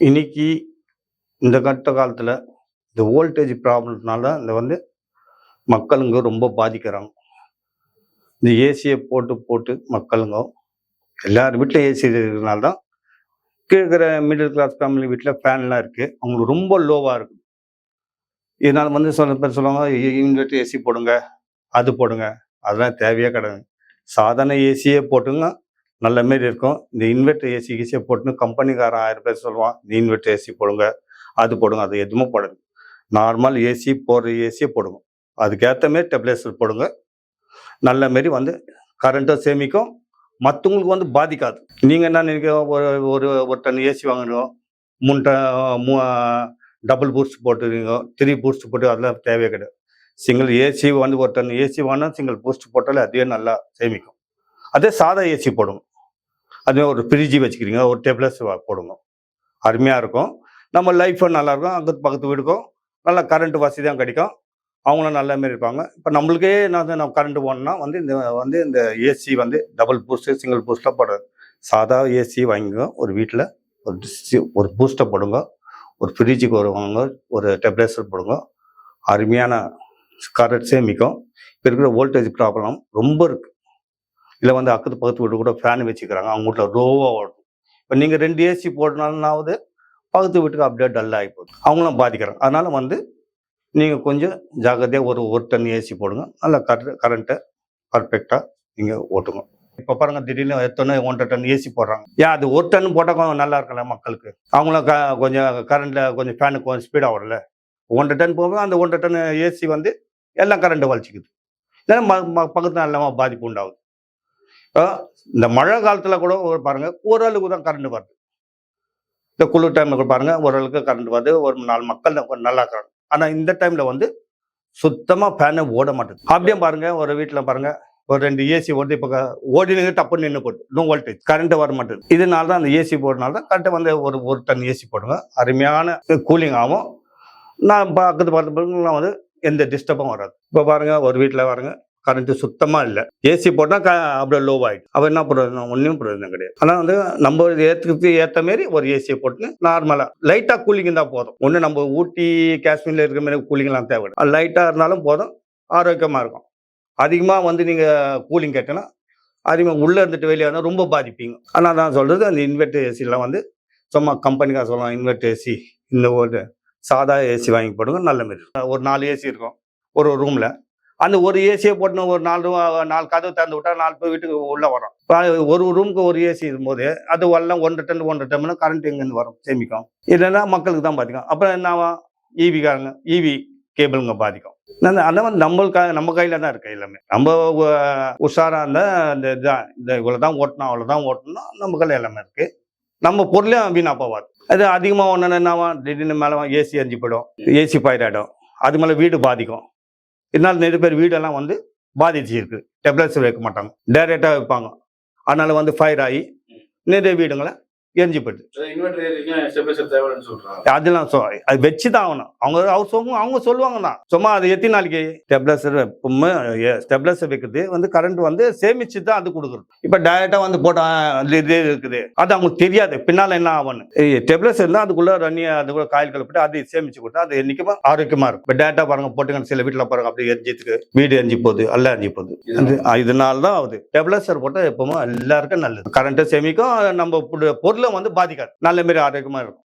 இன்னைக்கு இந்த கட்ட காலத்தில் இந்த வோல்டேஜ் ப்ராப்ளம்னால இந்த வந்து மக்களுங்க ரொம்ப பாதிக்கிறாங்க. இந்த ஏசியை போட்டு போட்டு மக்களுங்க எல்லார் வீட்டிலும் ஏசி இருக்கிறதுனால தான் இருக்கிற மிடில் கிளாஸ் ஃபேமிலி வீட்டில் ஃபேன்லாம் இருக்குது அவங்களுக்கு ரொம்ப லோவாக இருக்குது இதனால் வந்து சில பேர் சொல்லுவாங்க இன்வெர்டர் ஏசி போடுங்க அது போடுங்க. அதெல்லாம் தேவையே கிடையாது. சாதாரண ஏசியே போட்டுங்க நல்ல மாரி இருக்கும். இந்த இன்வெர்டர் ஏசி ஈஸியாக போட்டுன்னு கம்பெனிக்காரன் ஆயிரம் பேர் சொல்லுவான் இந்த இன்வெர்டர் ஏசி போடுங்க அது போடுங்க அது எதுவுமே போடுங்க நார்மல் ஏசி போடுற ஏசியே போடுங்க. அதுக்கேற்ற மாரி டெப்லேசர் போடுங்க. நல்ல மாரி வந்து கரண்ட்டும் சேமிக்கும். மற்றவங்களுக்கு வந்து பாதிக்காது. நீங்கள் என்ன நினைக்கிறோம் ஒரு ஒரு ஒரு டன் ஏசி வாங்கணும் மூணு டன் மூ டபுள் பூஸ்ட் போட்டுருக்கீங்க த்ரீ பூஸ்ட் போட்டு அதெல்லாம் தேவையே கிடையாது. சிங்கிள் ஏசி வந்து ஒரு டன் ஏசி வாங்கினா சிங்கிள் பூஸ்ட் போட்டாலே அதுவே நல்லா சேமிக்கும். அதே சாதா ஏசி போடுங்க. அதே ஒரு ஃப்ரிட்ஜி வச்சுக்கிறீங்க ஒரு டேப்லெட்ஸ் போடுங்க. அருமையாக இருக்கும். நம்ம லைஃப்பும் நல்லாயிருக்கும் அங்கே பக்கத்து வீடுக்கும் நல்லா கரண்ட் வசதியாக கிடைக்கும். அவங்களும் நல்ல மாரி இருப்பாங்க. இப்போ நம்மளுக்கே நான் நம்ம கரண்ட் போனோம்னா வந்து இந்த வந்து இந்த ஏசி வந்து டபுள் பூஸ்ட்டு சிங்கிள் பூஸ்ட்டாக போடுறது. சாதா ஏசி வாங்கிக்கோ ஒரு வீட்டில் ஒரு ஒரு பூஸ்ட்டை போடுங்க. ஒரு ஃப்ரிட்ஜுக்கு ஒரு வாங்க ஒரு டெம்பரேச்சர் போடுங்க. அருமையான கரண்ட் சேமிக்கும் இப்போ இருக்கிற வோல்டேஜ் ப்ராப்ளம் ரொம்ப இருக்குது இல்லை வந்து அக்கத்து பக்கத்து வீட்டு கூட ஃபேன் வச்சுக்கிறாங்க. அவங்க வீட்டில் ரோவாக ஓடணும் இப்போ நீங்கள் ரெண்டு ஏசி போடனாலும்னாவது பக்கத்து வீட்டுக்கு அப்படியே டல் ஆகி அவங்களும் பாதிக்கிறாங்க. அதனால் வந்து நீங்கள் கொஞ்சம் ஜாக்கிரதையாக ஒரு ஒரு டன் ஏசி போடுங்க. நல்லா கர கரண்ட்டை பர்ஃபெக்டாக நீங்கள் ஓட்டுங்க. இப்போ பாருங்க திடீர்னு எத்தனை ஒன்றரை டன் ஏசி போடுறாங்க. ஏன் அது ஒரு டன் போட்டால் கொஞ்சம் நல்லா இருக்கல மக்களுக்கு? அவங்களும் க கொஞ்சம் கரண்ட்டில் கொஞ்சம் ஃபேனுக்கு கொஞ்சம் ஸ்பீடாக வரல ஒன்றரை டன் போகும்போது அந்த ஒன்றரை டன் ஏசி வந்து எல்லாம் கரண்ட்டை வலிச்சிக்குது. இல்லைன்னா ம ம பக்கத்தில் நல்லமாக பாதிப்பு உண்டாகுது. இந்த மழை காலத்தில் கூட ஒரு பாருங்க ஓரளவுக்கு தான் கரண்ட் வருது. இந்த குளிர் டைமில் கூட பாருங்க ஓரளவுக்கு கரண்ட் வருது ஒரு நாலு மக்கள் தான் நல்லா இருக்கிறாங்க ஆனால் இந்த டைமில் வந்து சுத்தமாக ஃபேனே ஓட மாட்டேது. அப்படியே பாருங்க ஒரு வீட்டில் பாருங்க ஒரு ரெண்டு ஏசி ஓடுது இப்போ ஓடினுங்க டப்புன்னு நின்று போட்டு நோ வோல்டேஜ் கரண்ட் வர மாட்டேது. இதனால தான் அந்த ஏசி போடுறதுனால தான் கரண்ட்டை வந்து ஒரு ஒரு டன் ஏசி போடுங்க. அருமையான கூலிங் ஆகும். நான் பார்க்குறது பார்த்து நான் வந்து எந்த டிஸ்டர்பும் வராது. இப்போ பாருங்க ஒரு வீட்டில் பாருங்கள் கரண்ட் சுத்தமாக இல்லை. ஏசி போட்டால் க அப்படியே லோ ஆகிடும் அப்போ என்ன பிரயோஜனம்? ஒன்றும் பிரயோஜனம் கிடையாது. ஆனால் வந்து நம்ம ஏற்றுக்கு ஏற்ற மாரி ஒரு ஏசியை போட்டு நார்மலாக லைட்டாக கூலிங் இருந்தால் போதும். ஒன்று நம்ம ஊட்டி காஷ்மீரில் இருக்கிற மாதிரி கூலிங்லாம் தேவை லைட்டாக இருந்தாலும் போதும். ஆரோக்கியமாக இருக்கும். அதிகமாக வந்து நீங்கள் கூலிங் கேட்டோன்னா அதிகமாக உள்ளே இருந்துட்டு வெளியே வந்தால் ரொம்ப பாதிப்பீங்க. ஆனால் நான் சொல்கிறது அந்த இன்வெர்டர் ஏசிலாம் வந்து சும்மா கம்பெனிக்காக சொல்லலாம். இன்வெர்டர் ஏசி இந்த ஒரு சாதா ஏசி வாங்கி போடுங்க நல்ல மாரி ஒரு நாலு ஏசி இருக்கும். ஒரு ரூமில் அந்த ஒரு ஏசியை போட்டு ஒரு நாலு நாலு கதவு திறந்து விட்டா நாலு பேர் வீட்டுக்கு உள்ளே வரும். ஒரு ரூமுக்கு ஒரு ஏசி இருக்கும்போது அது எல்லாம் ஒன்றரை டன் ஒன்றரை டன்னு கரண்ட் எங்கேருந்து வரும்? சேமிக்கும். இல்லைன்னா மக்களுக்கு தான் பாதிக்கும். அப்புறம் என்ன ஈவிக்காரங்க ஈவி கேபிளுங்க பாதிக்கும். அந்த அந்த மாதிரி நம்மளுக்காக நம்ம கையில் தான் இருக்கு எல்லாமே. நம்ம உஷாராக உஷாரா இருந்தால் இந்த இதான் இந்த இவ்வளோ தான் ஓட்டணும் அவ்வளோ தான் ஓட்டணும் நம்ம கையில் எல்லாமே இருக்கு. நம்ம பொருளையும் வீணா போவாது அது அதிகமாக ஒன்று என்னவா திடீர்னு மேலே ஏசி அஞ்சு போயிடும். ஏசி பயிராயிடும் அது மேலே வீடு பாதிக்கும். இதனால நிறைய பேர் வீடெல்லாம் வந்து பாதிச்சு இருக்கு. டெப்லெட்ஸ் வைக்க மாட்டாங்க. டைரெக்டாக வைப்பாங்க அதனால வந்து ஃபயர் ஆகி நிறைய வீடுங்களை எரிஞ்சு ஸ்டெபிலைசர் சொல்றாங்க. அதெல்லாம் சொ அது வச்சு தான் ஆகணும். அவங்க அவர் சொல்லுவாங்க அவங்க சொல்லுவாங்க தான் சும்மா அது எத்தனை நாளைக்கு? ஸ்டெப்லஸர் எப்பவுமே ஸ்டெப்லஸர் வைக்கிறது வந்து கரண்ட் வந்து சேமிச்சு தான் அது கொடுக்குறது. இப்போ டைரெக்டாக வந்து போட்டா அது இது இருக்குது. அது அவங்களுக்கு தெரியாது. பின்னால் என்ன ஆகும்னு. ஸ்டெப்லஸர் இருந்தால் அதுக்குள்ள ரன்னி அதுக்குள்ள காயில் கலப்பிட்டு அது சேமிச்சு கொடுத்தா அது என்னைக்குமா? ஆரோக்கியமா இருக்கும். இப்போ டேட்டா பாருங்க போட்டுங்க சில வீட்டில் பாருங்க அப்படியே எரிஞ்சதுக்கு வீடு எரிஞ்சு போகுது எல்லாம் எரிஞ்சு போகுது. இதனால தான் ஆகுது. ஸ்டெப்லஸர் போட்டால் எப்பவுமே எல்லாருக்கும் நல்லது. கரண்ட்டை சேமிக்கும் நம்ம பொருளும் வந்து பாதிக்காது. நல்ல மாரி ஆரோக்கியமா இருக்கும்.